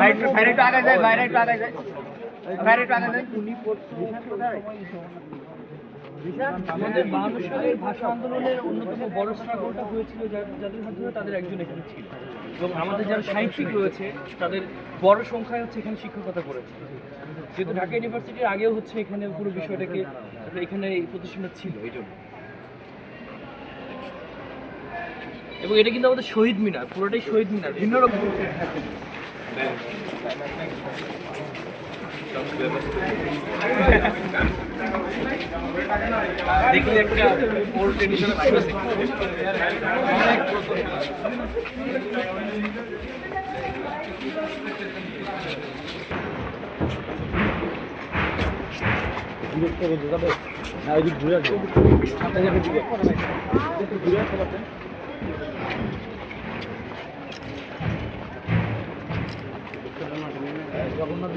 বাইরে একটু আগে যায় বাইরে একটু আগে যায় বাইরে একটু আগে যায় আমাদের সালের ভাষা আন্দোলনের অন্যতম বড় স্ট্রাগলটা হয়েছিল যাদের মাধ্যমে তাদের একজন এখানে ছিল। এবং আমাদের যারা সাহিত্যিক রয়েছে, তাদের বড় সংখ্যায় হচ্ছে এখানে শিক্ষকতা করেছে। যেহেতু ঢাকা ইউনিভার্সিটির আগেও হচ্ছে এখানে পুরো বিষয়টাকে এখানে এই প্রতিষ্ঠানটা ছিল, এই জন্য। এবং এটা কিন্তু আমাদের শহীদ মিনার, পুরোটাই শহীদ মিনার। ভিন্ন রকম। দেখলে একটা ওল্ড ট্রেডিশনাল জগন্নাথ